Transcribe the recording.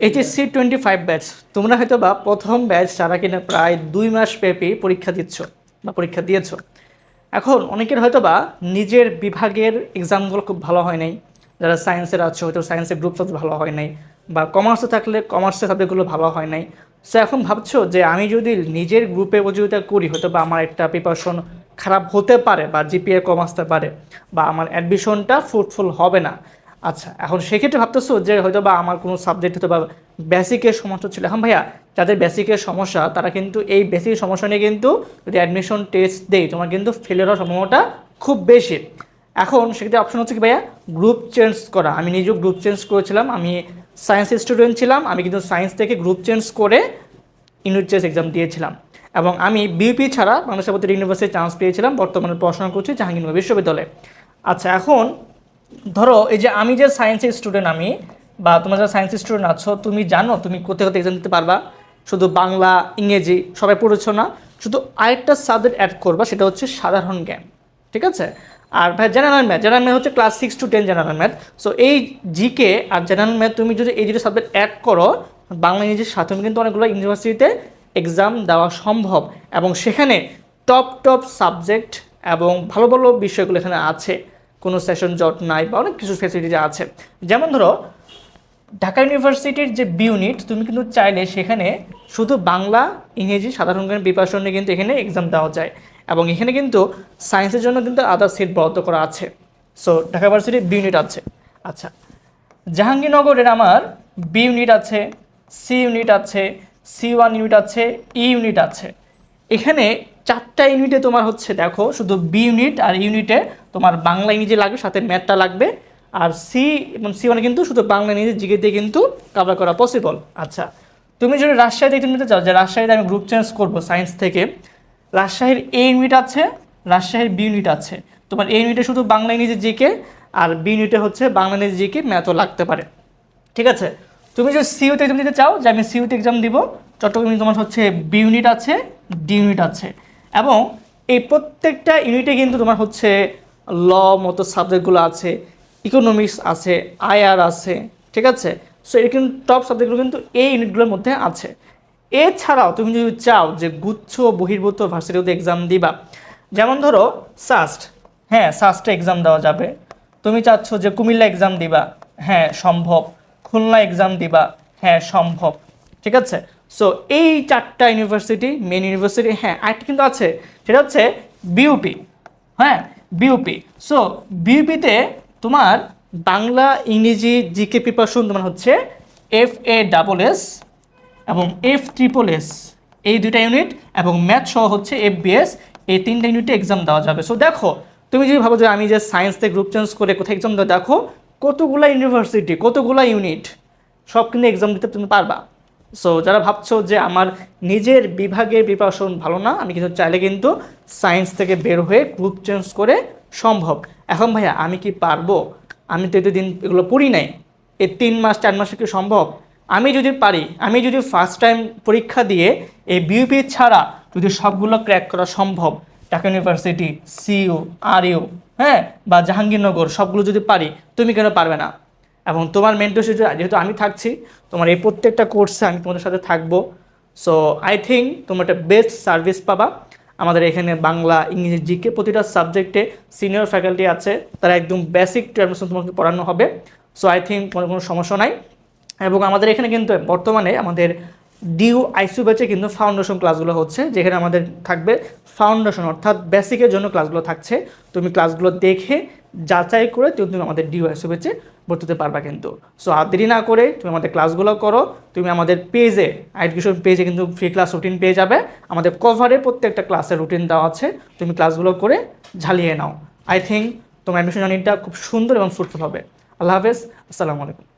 HSC twenty five batch তোমরা হয়তো বা প্রথম ব্যাচ যারা কিনা প্রায় দুই মাস ব্যাপী পরীক্ষা দিচ্ছ বা পরীক্ষা দিয়েছ। এখন অনেকের হয়তো বা নিজের বিভাগের এক্সামগুলো খুব ভালো হয় নাই। যারা সায়েন্সের আছে, হয়তো সায়েন্সের গ্রুপ সাবজেক্ট ভালো হয় নাই বা কমার্সে থাকলে কমার্সের সাবজেক্টগুলো ভালো হয় নাই। সো এখন ভাবছ যে আমি যদি নিজের গ্রুপে প্রতিযোগিতা করি, হয়তো বা আমার একটা প্রিপারেশন খারাপ হতে পারে বা জিপিএ কম আসতে পারে বা আমার অ্যাডমিশনটা ফ্রুটফুল হবে না। আচ্ছা এখন সেক্ষেত্রে ভাবতেছো যে হয়তো বা আমার কোনো সাবজেক্ট হয়তো বা বেসিকের সমস্যা ছিল। এখন ভাইয়া, যাদের বেসিকের সমস্যা, তারা কিন্তু এই বেসিক সমস্যা নিয়ে কিন্তু যদি অ্যাডমিশন টেস্ট দেয় তোমার কিন্তু ফেলের হওয়ার সম্ভাবনাটা খুব বেশি। এখন সেক্ষেত্রে অপশন হচ্ছে কি ভাইয়া গ্রুপ চেঞ্জ করা। আমি নিজেও গ্রুপ চেঞ্জ করেছিলাম, আমি সায়েন্স স্টুডেন্ট ছিলাম, আমি কিন্তু সায়েন্স থেকে গ্রুপ চেঞ্জ করে ইউনিট টেস্ট এক্সাম দিয়েছিলাম। এবং আমি বিউপি ছাড়া বাংলাদেশ ইউনিভার্সিটি চান্স পেয়েছিলাম, বর্তমানে পড়াশোনা করছি জাহাঙ্গীরনগর বিশ্ববিদ্যালয়ে। আচ্ছা এখন ধরো, এই যে আমি যে সায়েন্সের স্টুডেন্ট আমি, বা তোমার যারা সায়েন্সের স্টুডেন্ট আছো, তুমি জানো, তুমি কোথায় কোথায় এক্সাম দিতে পারবা? শুধু বাংলা, ইংরেজি, সবাই পড়েছো না? শুধু আরেকটা সাবজেক্ট অ্যাড করবা, সেটা হচ্ছে সাধারণ জ্ঞান, ঠিক আছে? আর ভাই জেনারেল ম্যাথ জেনারেল ম্যাথ হচ্ছে class six to ten general math so এই জিকে আর জেনারেল ম্যাথ তুমি যদি এই দুটো সাবজেক্ট অ্যাড করো, বাংলা ইংরেজির সাথে কিন্তু অনেকগুলো ইউনিভার্সিটিতে এক্সাম দেওয়া সম্ভব। এবং সেখানে টপ টপ সাবজেক্ট এবং ভালো ভালো বিষয়গুলো এখানে আছে। কোনো সেশন জট নাই বা অনেক কিছু ফেসিলিটি আছে। যেমন ধরো, ঢাকা ইউনিভার্সিটির যে বি ইউনিট তুমি কিন্তু চাইলে সেখানে শুধু বাংলা, ইংরেজি, সাধারণ জ্ঞান বিপাশন কিন্তু এখানে এক্সাম দেওয়া যায়। এবং এখানে কিন্তু সায়েন্সের জন্য কিন্তু আদার সিট বরাদ্দ করা আছে। সো ঢাকা ইউনিভার্সিটির বি ইউনিট আছে। আচ্ছা জাহাঙ্গীরনগরের আমার বি ইউনিট আছে সি ইউনিট আছে সি ওয়ান ইউনিট আছে ই ইউনিট আছে। এখানে চারটা ইউনিটে তোমার হচ্ছে দেখো, শুধু বি ইউনিট আর ইউনিটে তোমার বাংলা ইংরেজি লাগবে, সাথে ম্যাথটা লাগবে। আর সি এবং সি ওয়ানে কিন্তু শুধু বাংলা ইংরেজি জিকে দিয়ে কিন্তু কাভার করা পসিবল আচ্ছা তুমি যদি রাজশাহীতে একটু নিতে চাও যে রাজশাহীতে আমি গ্রুপ চেঞ্জ করব সায়েন্স থেকে, রাজশাহীর এ ইউনিট আছে, রাজশাহীর বি ইউনিট আছে। তোমার এ ইউনিটে শুধু বাংলা ইংরেজি, জিকে, আর বি ইউনিটে হচ্ছে বাংলা ইংরেজি, জিকে ম্যাথও লাগতে পারে। ঠিক আছে? তুমি যদি সিইউতে এক্সাম দিতে চাও, যে আমি সিইউতে এক্সাম দিব চট্টগ্রামে তোমার হচ্ছে বি ইউনিট আছে ডি ইউনিট আছে। এবং এই প্রত্যেকটা ইউনিটে কিন্তু তোমার হচ্ছে ল মতো সাবজেক্টগুলো আছে ইকোনমিক্স আছে আইআর আছে, ঠিক আছে? সো এই কিন্তু টপ সাবজেক্টগুলো কিন্তু এই ইউনিটগুলোর মধ্যে আছে। এছাড়াও তুমি যদি চাও যে গুচ্ছ, বহির্ভূত ভার্সিটিতে এক্সাম দিবা, যেমন ধরো সাস্ট হ্যাঁ সাস্টে এক্সাম দেওয়া যাবে। তুমি চাচ্ছ যে কুমিল্লা এক্সাম দিবা হ্যাঁ সম্ভব। খুলনা এক্সাম দিবা হ্যাঁ সম্ভব, ঠিক আছে? সো এই চারটা ইউনিভার্সিটি মেন ইউনিভার্সিটি হ্যাঁ আরেকটা কিন্তু আছে, সেটা হচ্ছে বিউপি হ্যাঁ বিউপি সো বিউপিতে তোমার বাংলা, ইংরেজি জিকে প্রিপারেশন তোমার হচ্ছে এফ এ ডাবল এস এবং এফ ট্রিপল এস এই দুইটা ইউনিট এবং ম্যাথ সহ হচ্ছে এফ বিএস এই তিনটা ইউনিটে এক্সাম দেওয়া যাবে। সো দেখো, তুমি যদি ভাবো যে আমি যে সায়েন্স থেকে গ্রুপ চেঞ্জ করে কোথায় এক্সাম দেবো, দেখো, কতগুলা ইউনিভার্সিটি কতগুলা ইউনিট সব কিন্তু এক্সাম দিতে তুমি পারবা। সো যারা ভাবছ যে আমার নিজের বিভাগের প্রিপারেশন ভালো না, আমি কিন্তু চাইলে কিন্তু সায়েন্স থেকে বের হয়ে গ্রুপ চেঞ্জ করে সম্ভব। এখন ভাইয়া, আমি কি পারব? আমি তো এতদিন এগুলো পড়ি নাই। এই তিন মাস, চার মাসে কি সম্ভব? আমি যদি পারি, আমি যদি ফার্স্ট টাইম পরীক্ষা দিয়ে এই বিউপি ছাড়া যদি সবগুলো ক্র্যাক করা সম্ভব, Dhaka university CU R U হ্যাঁ বা জাহাঙ্গীরনগর, সবগুলো যদি পারি, তুমি কেন পারবে না? এবং তোমার মেন্টরশিপ যেহেতু আমি থাকছি, তোমার এই প্রত্যেকটা কোর্সে আমি তোমাদের সাথে থাকব। সো আই থিঙ্ক তোমরা একটা বেস্ট সার্ভিস পাবা। আমাদের এখানে বাংলা, ইংরেজি, জিকে প্রতিটা সাবজেক্টে সিনিয়র ফ্যাকাল্টি আছে। তারা একদম বেসিক ট্রান্সলেশন তোমাকে পড়ানো হবে। সো আই থিঙ্ক তোমার কোনো সমস্যা নাই। এবং আমাদের এখানে কিন্তু বর্তমানে আমাদের ডিউ আইসিউ ব্যাচে কিন্তু ফাউন্ডেশন ক্লাসগুলো হচ্ছে, যেখানে আমাদের থাকবে ফাউন্ডেশন অর্থাৎ বেসিকের জন্য ক্লাসগুলো থাকছে। তুমি ক্লাসগুলো দেখে যাচাই করে তুমি তুমি আমাদের ডিউ আইসিউ ব্যাচে ভর্তি হতে পারবা কিন্তু। সো আর দেরি না করে তুমি আমাদের ক্লাসগুলো করো। তুমি আমাদের পেজে এডুকেশন পেজে কিন্তু ফ্রি ক্লাস রুটিন পেয়ে যাবে। আমাদের কভারে প্রত্যেকটা ক্লাসের রুটিন দেওয়া আছে। তুমি ক্লাসগুলো করে ঝালিয়ে নাও। আই থিঙ্ক তোমার অ্যাডমিশন জার্নিটা খুব সুন্দর এবং ফ্রুটফুল হবে। আল্লাহ হাফেজ। আসসালামু আলাইকুম।